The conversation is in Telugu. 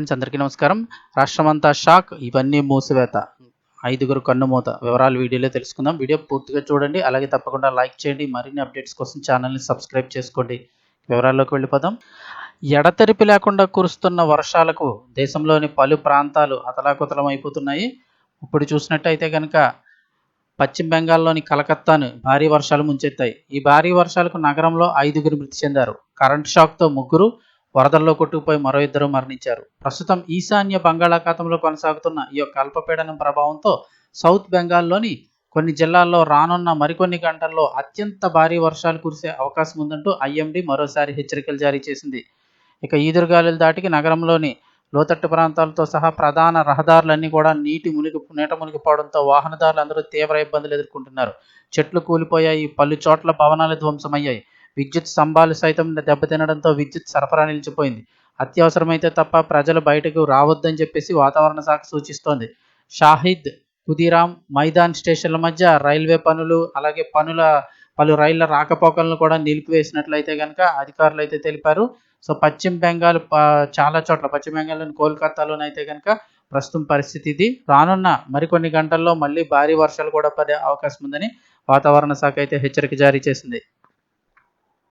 ఫ్రెండ్స్ అందరికీ నమస్కారం. రాష్ట్రమంతా షాక్ ఇవన్నీ మూసివేత. ఐదుగురు కన్నుమూత వివరాలు వీడియోలో తెలుసుకుందాం. వీడియో పూర్తిగా చూడండి. అలాగే తప్పకుండా లైక్ చేయండి. మరిన్ని అప్డేట్స్ కోసం ఛానల్ని సబ్స్క్రైబ్ చేసుకోండి. వివరాల్లోకి వెళ్ళిపోదాం. ఎడతెరిపి లేకుండా కురుస్తున్న వర్షాలకు దేశంలోని పలు ప్రాంతాలు అతలాకుతలం అయిపోతున్నాయి. ఇప్పుడు చూసినట్టయితే కనుక పశ్చిమ బెంగాల్లోని కలకత్తాను భారీ వర్షాలు ముంచెత్తాయి. ఈ భారీ వర్షాలకు నగరంలో ఐదుగురు మృతి చెందారు. కరెంట్ షాక్తో ముగ్గురు వరదల్లో కొట్టుకుపోయి మరో ఇద్దరు మరణించారు. ప్రస్తుతం ఈశాన్య బంగాళాఖాతంలో కొనసాగుతున్న ఈ యొక్క అల్పపీడనం ప్రభావంతో సౌత్ బెంగాల్లోని కొన్ని జిల్లాల్లో రానున్న మరికొన్ని గంటల్లో అత్యంత భారీ వర్షాలు కురిసే అవకాశం ఉందంటూ ఐఎండీ మరోసారి హెచ్చరికలు జారీ చేసింది. ఇక ఈదురుగాలుల దాటికి నగరంలోని లోతట్టు ప్రాంతాలతో సహా ప్రధాన రహదారులన్నీ కూడా నీటి మునిగి నీట మునిగిపోవడంతో వాహనదారులు అందరూ తీవ్ర ఇబ్బందులు ఎదుర్కొంటున్నారు. చెట్లు కూలిపోయాయి పలు చోట్ల భవనాలు ధ్వంసమయ్యాయి. విద్యుత్ స్తంభాలు సైతం దెబ్బతినడంతో విద్యుత్ సరఫరా నిలిచిపోయింది. అత్యవసరమైతే తప్ప ప్రజలు బయటకు రావద్దని చెప్పేసి వాతావరణ శాఖ సూచిస్తోంది. షాహిద్ కుదిరామ్ మైదాన్ స్టేషన్ల మధ్య రైల్వే పనులు అలాగే పనుల పలు రైళ్ళ రాకపోకలను కూడా నిలిపివేసినట్లయితే కనుక అధికారులు అయితే తెలిపారు. సో పశ్చిమ బెంగాల్ చాలా చోట్ల పశ్చిమ బెంగాల్లోని కోల్కతాలోనైతే కనుక ప్రస్తుతం పరిస్థితి ఇది. రానున్న మరికొన్ని గంటల్లో మళ్ళీ భారీ వర్షాలు కూడా పడే అవకాశం ఉందని వాతావరణ శాఖ అయితే హెచ్చరిక జారీ చేసింది.